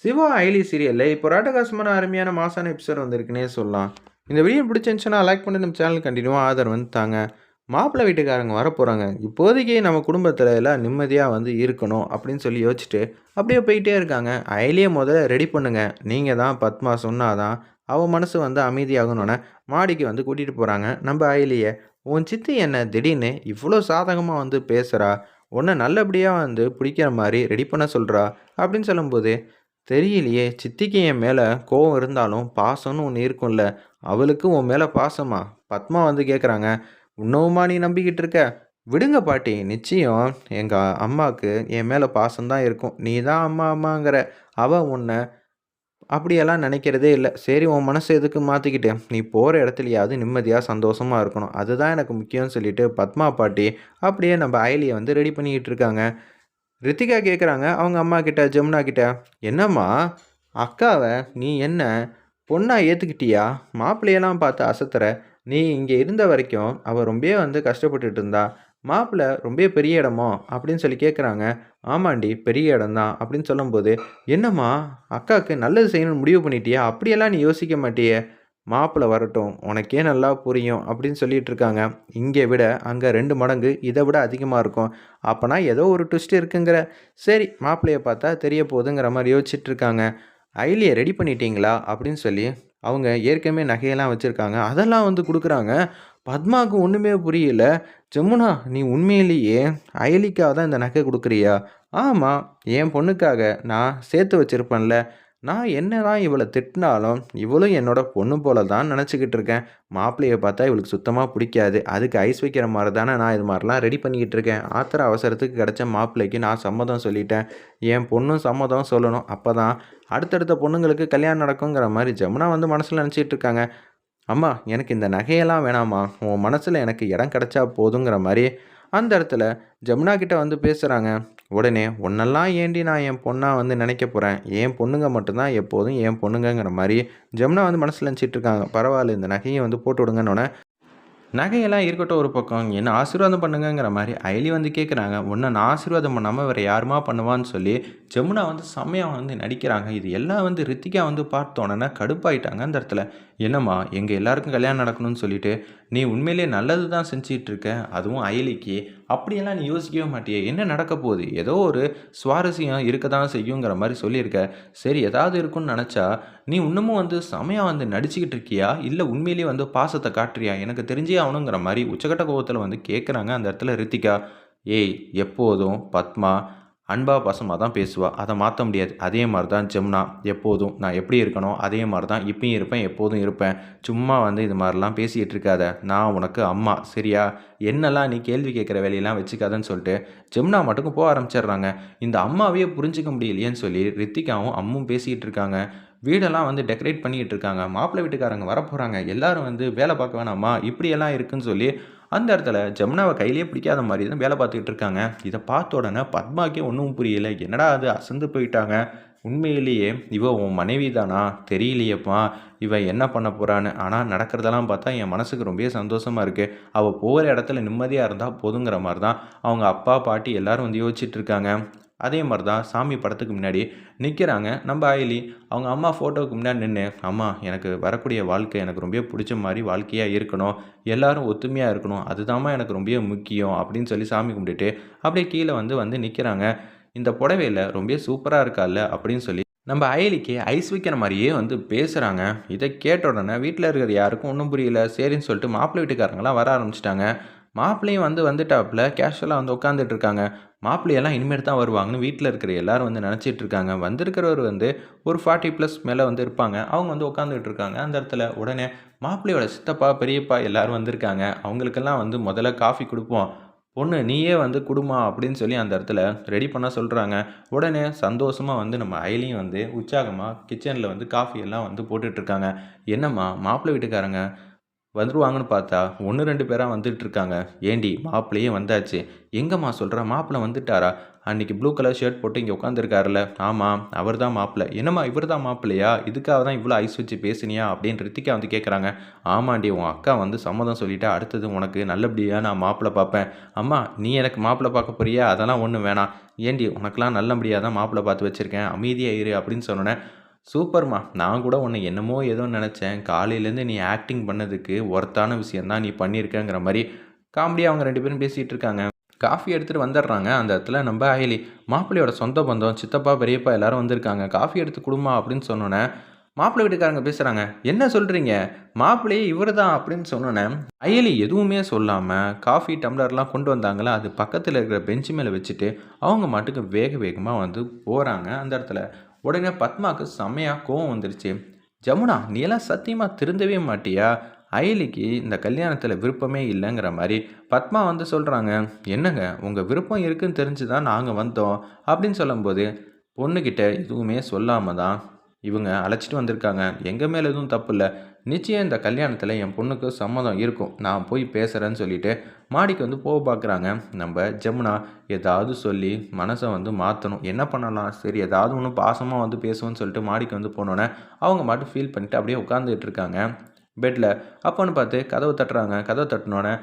சிவா ஐலி சீரியலில் இப்போ ராட்டகாசமான அருமையான மாசான எபிசோட் வந்திருக்குன்னே சொல்லலாம். இந்த வீடியோ பிடிச்சிருந்துச்சுன்னா லைக் பண்ணி நம்ம சேனல் கண்டினியூவாக ஆதரவு வந்து தாங்க மாப்பிள்ளை வீட்டுக்காரங்க வர போகிறாங்க இப்போதைக்கு நம்ம குடும்பத்தில் எல்லாம் நிம்மதியாக வந்து இருக்கணும் அப்படின்னு சொல்லி யோசிச்சுட்டு அப்படியே போயிட்டே இருக்காங்க. அயலியை முதல்ல ரெடி பண்ணுங்கள் நீங்கள் தான் பத்மா சொன்னாதான் அவள் மனசு வந்து அமைதியாகணுன்னே மாடிக்கு வந்து கூட்டிகிட்டு போகிறாங்க நம்ம அயலியை உன் சித்தி என்ன திடீர்னு இவ்வளோ சாதகமாக வந்து பேசுகிறா உன்னை நல்லபடியாக வந்து பிடிக்கிற மாதிரி ரெடி பண்ண சொல்கிறா அப்படின்னு சொல்லும்போது தெரியலையே. சித்திக்கு என் மேலே கோவம் இருந்தாலும் பாசம்னு ஒன்று இருக்கும்ல. அவளுக்கு உன் மேலே பாசமா? பத்மா வந்து கேட்குறாங்க இன்னுமா நீ நம்பிக்கிட்டு இருக்க? விடுங்க பாட்டி. நிச்சயம் எங்கள் அம்மாவுக்கு என் மேலே பாசம்தான் இருக்கும். நீ தான் அம்மா அம்மாங்கிற. அவள் உன்னை அப்படியெல்லாம் நினைக்கிறதே இல்லை. சரி உன் மனசு எதுக்கு மாற்றிக்கிட்டு நீ போகிற இடத்துலையாவது நிம்மதியாக சந்தோஷமாக இருக்கணும். அதுதான் எனக்கு முக்கியம்னு சொல்லிட்டு பத்மா பாட்டி அப்படியே நம்ம அயலியை வந்து ரெடி பண்ணிக்கிட்டு இருக்காங்க. ரித்திகா கேட்குறாங்க அவங்க அம்மா கிட்ட ஜமுனா கிட்ட என்னம்மா அக்காவை நீ என்ன பொண்ணாக ஏற்றுக்கிட்டியா மாப்பிள்ளையெல்லாம் பார்த்து அசத்துற. நீ இங்கே இருந்த வரைக்கும் அவள் ரொம்பவே வந்து கஷ்டப்பட்டுட்டு இருந்தா. மாப்பிள்ளை ரொம்ப பெரிய இடமோ? அப்படின்னு சொல்லி கேட்குறாங்க ஆமாண்டி பெரிய இடம்தான். அப்படின்னு சொல்லும்போது என்னம்மா அக்காவுக்கு நல்லது செய்யணும்னு முடிவு பண்ணிட்டியா? அப்படியெல்லாம் நீ யோசிக்க மாட்டியே. மாப்பிள்ளை வரட்டும் உனக்கே நல்லா புரியும் அப்படின்னு சொல்லிட்டு இருக்காங்க. இங்கே விட அங்கே ரெண்டு மடங்கு இதை விட அதிகமாக இருக்கும். அப்போனா ஏதோ ஒரு ட்விஸ்ட் இருக்குங்கிற. சரி மாப்பிள்ளையை பார்த்தா தெரிய போகுதுங்கிற மாதிரி யோசிச்சுட்டு இருக்காங்க. ஐலியை ரெடி பண்ணிட்டீங்களா? அப்படின்னு சொல்லி அவங்க ஏற்கனவே நகையெல்லாம் வச்சுருக்காங்க. அதெல்லாம் வந்து கொடுக்குறாங்க. பத்மாவுக்கு ஒன்றுமே புரியல. ஜமுனா நீ உண்மையிலேயே அயலிக்காக தான் இந்த நகை கொடுக்குறியா? ஆமாம் என் பொண்ணுக்காக நான் சேர்த்து வச்சுருப்பேன்ல. நான் என்ன தான் இவளை திட்டினாலும் இவளும் என்னோட பொண்ணு போல தான் நினச்சிக்கிட்டு இருக்கேன். மாப்பிள்ளையை பார்த்தா இவளுக்கு சுத்தமாக பிடிக்காது. அதுக்கு ஐஸ் வைக்கிற மாதிரி தானே நான் இது மாதிரிலாம் ரெடி பண்ணிக்கிட்டு இருக்கேன். ஆத்திர அவசரத்துக்கு கிடச்ச மாப்பிள்ளைக்கு நான் சம்மதம் சொல்லிட்டேன். என் பொண்ணும் சம்மதம் சொல்லணும். அப்போ தான் அடுத்தடுத்த பொண்ணுங்களுக்கு கல்யாணம் நடக்குங்கிற மாதிரி ஜமுனா வந்து மனசில் நினச்சிட்டு இருக்காங்க. அம்மா எனக்கு இந்த நகையெல்லாம் வேணாம்மா. உன் மனசில் எனக்கு இடம் கிடச்சா போதுங்கிற மாதிரி அந்த இடத்துல ஜமுனா கிட்ட வந்து பேசுகிறாங்க உடனே உன்னெல்லாம் ஏண்டி நான் என் பொண்ணாக வந்து நினைக்க போகிறேன் என் பொண்ணுங்க மட்டும்தான் எப்போதும் என் பொண்ணுங்கங்கிற மாதிரி. ஜமுனா வந்து மனசில் நினச்சிட்டு இருக்காங்க. பரவாயில்ல இந்த நகையை வந்து போட்டு விடுங்கன்னொன்னே நகையெல்லாம் இருக்கட்டும் ஒரு பக்கம். என்ன ஆசீர்வாதம் பண்ணுங்கங்கிற மாதிரி ஐலி வந்து கேட்குறாங்க ஒன்று நான் ஆசீர்வாதம் பண்ணாமல் வேறு யாருமா பண்ணுவான்னு சொல்லி ஜமுனா வந்து செம்மையாக வந்து நடிக்கிறாங்க. இது எல்லாம் வந்து ரித்திகா வந்து பார்த்தோன்னே கடுப்பாயிட்டாங்க அந்த இடத்துல. என்னம்மா எங்கள் எல்லாருக்கும் கல்யாணம் நடக்கணும்னு சொல்லிட்டு நீ உண்மையிலே நல்லது தான் செஞ்சிகிட்ருக்க அதுவும் அயலிக்கு. அப்படியெல்லாம் நீ யோசிக்கவே மாட்டியே. என்ன நடக்க போகுது? ஏதோ ஒரு சுவாரஸ்யம் இருக்க தான் செய்யுங்கிற மாதிரி சொல்லியிருக்க. சரி ஏதாவது இருக்குன்னு நினச்சா நீ இன்னமும் வந்து செமையாக வந்து நடிச்சுக்கிட்டு இருக்கியா? இல்லை உண்மையிலேயே வந்து பாசத்தை காட்டுறியா? எனக்கு தெரிஞ்சே ஆகணுங்கிற மாதிரி உச்சகட்ட கோபத்தில் வந்து கேட்குறாங்க அந்த இடத்துல ரித்திகா. ஏய் எப்போதும் பத்மா அன்பா பாசமாக தான் பேசுவாள் அதை மாற்ற முடியாது. அதே மாதிரி தான் ஜெம்னா. எப்போதும் நான் எப்படி இருக்கணும் அதே மாதிரி தான் இப்பயும் இருப்பேன் எப்போதும் இருப்பேன். சும்மா வந்து இது மாதிரிலாம் பேசிகிட்டு இருக்காத. நான் உனக்கு அம்மா. சரியா? என்னெல்லாம் நீ கேள்வி கேட்குற வேலையெல்லாம் வச்சுக்காதன்னு சொல்லிட்டு ஜெம்னா மட்டுக்கும் போக ஆரம்பிச்சிடுறாங்க. இந்த அம்மாவையே புரிஞ்சிக்க முடியலையேன்னு சொல்லி ரித்திகாவும் அம்மும் பேசிகிட்டு இருக்காங்க. வீடெல்லாம் வந்து டெக்கரேட் பண்ணிகிட்டு இருக்காங்க. மாப்பிள்ளை வீட்டுக்காரங்க வரப்போகிறாங்க எல்லோரும் வந்து வேலை பார்க்க வேணாமா? இப்படியெல்லாம் இருக்குன்னு சொல்லி அந்த இடத்துல ஜமுனாவை கையிலே பிடிக்காத மாதிரி தான் வேலை பார்த்துக்கிட்டு இருக்காங்க. இதை பார்த்த உடனே பத்மாக்கே ஒன்றும் புரியலை. என்னடா அது அசந்து போயிட்டாங்க. உண்மையிலேயே இவ உன் மனைவி தானா தெரியலையப்பா. இவன் என்ன பண்ண போகிறான்னு ஆனால் நடக்கிறதெல்லாம் பார்த்தா என் மனசுக்கு ரொம்ப சந்தோஷமாக இருக்குது அவள் போகிற இடத்துல நிம்மதியாக இருந்தால் போதுங்கிற மாதிரி தான் அவங்க அப்பா பாட்டி எல்லாரும் வந்து யோசிச்சுட்டு இருக்காங்க. அதே மாதிரி தான் சாமி படத்துக்கு முன்னாடி நிற்கிறாங்க நம்ம ஆயிலி அவங்க அம்மா ஃபோட்டோவுக்கு முன்னாடி நின்று அம்மா எனக்கு வரக்கூடிய வாழ்க்கை எனக்கு ரொம்ப பிடிச்ச மாதிரி வாழ்க்கையாக இருக்கணும். எல்லாரும் ஒத்துமையாக இருக்கணும். அதுதாம்மா எனக்கு ரொம்ப முக்கியம். அப்படின்னு சொல்லி சாமி கும்பிட்டுட்டு அப்படியே கீழே வந்து வந்து நிற்கிறாங்க இந்த புடவையில் ரொம்ப சூப்பராக இருக்கால்ல? அப்படின்னு சொல்லி நம்ம அயலிக்கு ஐஸ் வைக்கிற மாதிரியே வந்து பேசுகிறாங்க இதை கேட்ட உடனே வீட்டில் இருக்கிற யாருக்கும் ஒன்றும் புரியல. சரின்னு சொல்லிட்டு மாப்பிள்ளை வீட்டுக்காரங்களாம் வர ஆரம்பிச்சிட்டாங்க. மாப்பிள்ளையும் வந்து வந்துட்டாப்புல. கேஷுவலாக வந்து உட்காந்துட்டு இருக்காங்க. மாப்பிள்ளையெல்லாம் இனிமேல் தான் வருவாங்கன்னு வீட்டில் இருக்கிற எல்லாரும் வந்து நினச்சிட்டு இருக்காங்க. வந்திருக்கிறவர் வந்து ஒரு ஃபார்ட்டி ப்ளஸ் மேலே வந்து இருப்பாங்க. அவங்க வந்து உட்காந்துட்டு இருக்காங்க. அந்த இடத்துல உடனே மாப்பிள்ளையோட சித்தப்பா பெரியப்பா எல்லாரும் வந்திருக்காங்க. அவங்களுக்கெல்லாம் வந்து முதல்ல காஃபி கொடுப்போம். பொண்ணு நீயே வந்து குடுமா அப்படின்னு சொல்லி அந்த இடத்துல ரெடி பண்ண சொல்கிறாங்க உடனே சந்தோஷமாக வந்து நம்ம அயலியும் வந்து உற்சாகமாக கிச்சனில் வந்து காஃபி எல்லாம் வந்து போட்டுட்ருக்காங்க என்னம்மா மாப்பிள்ளை வீட்டுக்காரங்க? வந்துருவாங்கன்னு பார்த்தா ஒன்று ரெண்டு பேராக வந்துட்டு இருக்காங்க ஏண்டி மாப்பிள்ளையே வந்தாச்சு. எங்கம்மா சொல்கிற மாப்பிள்ளை வந்துட்டாரா? அன்றைக்கி ப்ளூ கலர் ஷர்ட் போட்டு இங்கே உட்காந்துருக்காருல ஆமாம் அவர் தான் மாப்பிள்ளை. என்னம்மா இவர் தான் மாப்பிள்ளையா? இதுக்காக தான் இவ்வளோ ஐஸ் வச்சு பேசுனியா? அப்படின்னு ரித்திகா வந்து கேட்குறாங்க ஆமாண்டி உன் அக்கா வந்து சம்மதம் சொல்லிட்டா அடுத்தது உனக்கு நல்லபடியாக நான் மாப்பிள்ளை பார்ப்பேன். அம்மா நீ எனக்கு மாப்பிள்ளை பார்க்க போறியா? அதெல்லாம் ஒன்றும் வேணாம். ஏண்டி உனக்கெல்லாம் நல்லபடியாக தான் மாப்பிள்ளை பார்த்து வச்சுருக்கேன். அமைதியாக இரு அப்படின்னு சொன்னோன்னே சூப்பர்மா. நான் கூட உன்னை என்னமோ ஏதோ நினச்சேன். காலையிலேருந்து நீ ஆக்டிங் பண்ணதுக்கு ஒர்த்தான விஷயந்தான் நீ பண்ணியிருக்கேங்கிற மாதிரி காமெடியாக அவங்க ரெண்டு பேரும் பேசிகிட்டு இருக்காங்க. காஃபி எடுத்துகிட்டு வந்துடுறாங்க. அந்த இடத்துல நம்ம அயலி மாப்பிள்ளையோட சொந்த பந்தம் சித்தப்பா பெரியப்பா எல்லாரும் வந்திருக்காங்க. காஃபி எடுத்து கொடுமா அப்படின்னு சொன்னோன்னே மாப்பிள்ளை வீட்டுக்காரங்க பேசுகிறாங்க என்ன சொல்கிறீங்க மாப்பிள்ளையே இவர் தான் அப்படின்னு சொன்னோன்னே அயலி எதுவுமே சொல்லாமல் காஃபி டம்ளர்லாம் கொண்டு வந்தாங்களா? அது பக்கத்தில் இருக்கிற பெஞ்சு மேலே வச்சுட்டு அவங்க மாட்டுக்கு வேக வேகமாக வந்து போகிறாங்க அந்த இடத்துல. உடனே பத்மாவுக்கு செம்மையாக கோவம் வந்துருச்சு. ஜமுனா நீ எல்லாம் சத்தியமாக திருந்தவே மாட்டியா? அயலிக்கு இந்த கல்யாணத்தில் விருப்பமே இல்லைங்கிற மாதிரி. பத்மா வந்து சொல்கிறாங்க என்னங்க உங்கள் விருப்பம் இருக்குன்னு தெரிஞ்சு தான் நாங்கள் வந்தோம். அப்படின்னு சொல்லும்போது பொண்ணுக்கிட்ட எதுவுமே சொல்லாமல் தான் இவங்க அழைச்சிட்டு வந்திருக்காங்க. எங்கள் மேலே எதுவும் தப்பு இல்லை. நிச்சயம் இந்த கல்யாணத்தில் என் பொண்ணுக்கு சம்மதம் இருக்கும். நான் போய் பேசுகிறேன்னு சொல்லிட்டு மாடிக்கு வந்து போக பார்க்குறாங்க நம்ம ஜமுனா ஏதாவது சொல்லி மனசை வந்து மாற்றணும் என்ன பண்ணலாம்? சரி ஏதாவது ஒன்று பாசமாக வந்து பேசுவோன்னு சொல்லிட்டு மாடிக்கு வந்து போனோன்னே அவங்க மட்டும் ஃபீல் பண்ணிட்டு அப்படியே உட்காந்துட்டு இருக்காங்க. பெட்டில் அப்போன்னு பார்த்து கதவை தட்டுறாங்க. கதவை தட்டினோடனே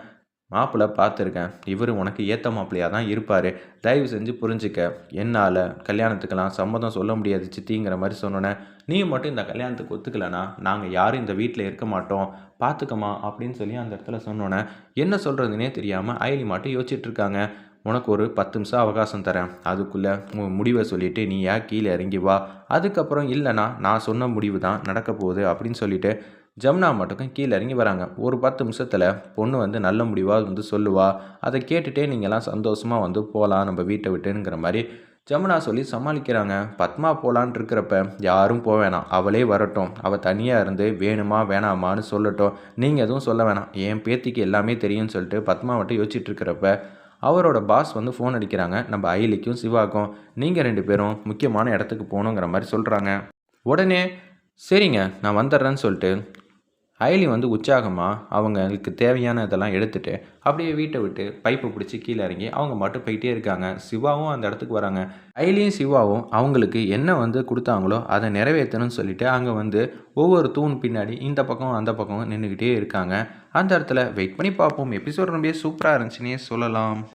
மாப்பிள்ளை பார்த்துருக்கேன். இவர் உனக்கு ஏற்ற மாப்பிள்ளையாக தான் இருப்பார். தயவு செஞ்சு புரிஞ்சுக்க. என்னால் கல்யாணத்துக்கெல்லாம் சம்மதம் சொல்ல முடியாது சித்திங்கிற மாதிரி சொன்னோன்னே நீ மட்டும் இந்த கல்யாணத்துக்கு ஒத்துக்கலைன்னா நாங்கள் யாரும் இந்த வீட்டில் இருக்க மாட்டோம். பார்த்துக்கமா அப்படின்னு சொல்லி அந்த இடத்துல சொன்னோன்னே என்ன சொல்கிறதுனே தெரியாமல் அயலி மட்டும் யோசிச்சுட்ருக்காங்க. உனக்கு ஒரு பத்து நிமிஷம் அவகாசம் தரேன். அதுக்குள்ளே உன் முடிவை சொல்லிவிட்டு நீ ஏன் கீழே இறங்கி வா. அதுக்கப்புறம் இல்லைனா நான் சொன்ன முடிவு தான் நடக்க போகுது அப்படின்னு சொல்லிட்டு ஜமுனா மட்டுக்கும் கீழே இறங்கி வராங்க. ஒரு பத்து நிமிஷத்தில் பொண்ணு வந்து நல்ல முடிவாக வந்து சொல்லுவா. அதை கேட்டுகிட்டே நீங்கள்லாம் சந்தோஷமாக வந்து போகலாம் நம்ம வீட்டை விட்டுங்கிற மாதிரி ஜமுனா சொல்லி சமாளிக்கிறாங்க. பத்மா போகலான் இருக்கிறப்ப யாரும் போக வேணாம். அவளே வரட்டும். அவள் தனியாக இருந்து வேணுமா வேணாமான்னு சொல்லட்டும். நீங்கள் எதுவும் சொல்ல வேணாம். என் பேத்திக்கு எல்லாமே தெரியும்னு சொல்லிட்டு பத்மா மட்டும் யோசிச்சுட்டு இருக்கிறப்ப அவரோட பாஸ் வந்து ஃபோன் அடிக்கிறாங்க. நம்ம அயிலிக்கும் சிவாக்கும் நீங்கள் ரெண்டு பேரும் முக்கியமான இடத்துக்கு போகணுங்கிற மாதிரி சொல்கிறாங்க உடனே சரிங்க நான் வந்துடுறேன்னு சொல்லிட்டு அயலி வந்து உற்சாகமாக அவங்களுக்கு தேவையான இதெல்லாம் எடுத்துகிட்டு அப்படியே வீட்டை விட்டு பைப்பை பிடிச்சி கீழே இறங்கி அவங்க மட்டும் போயிட்டே இருக்காங்க. சிவாவும் அந்த இடத்துக்கு வராங்க. அயலியும் சிவாவும் அவங்களுக்கு என்ன வந்து கொடுத்தாங்களோ அதை நிறைவேற்றணும்னு சொல்லிட்டு அங்கே வந்து ஒவ்வொரு தூண் பின்னாடி இந்த பக்கம் அந்த பக்கம் நின்றுக்கிட்டே இருக்காங்க. அந்த இடத்துல வெயிட் பண்ணி பார்ப்போம். எபிசோட் ரொம்ப சூப்பராக இருந்துச்சுன்னே சொல்லலாம்.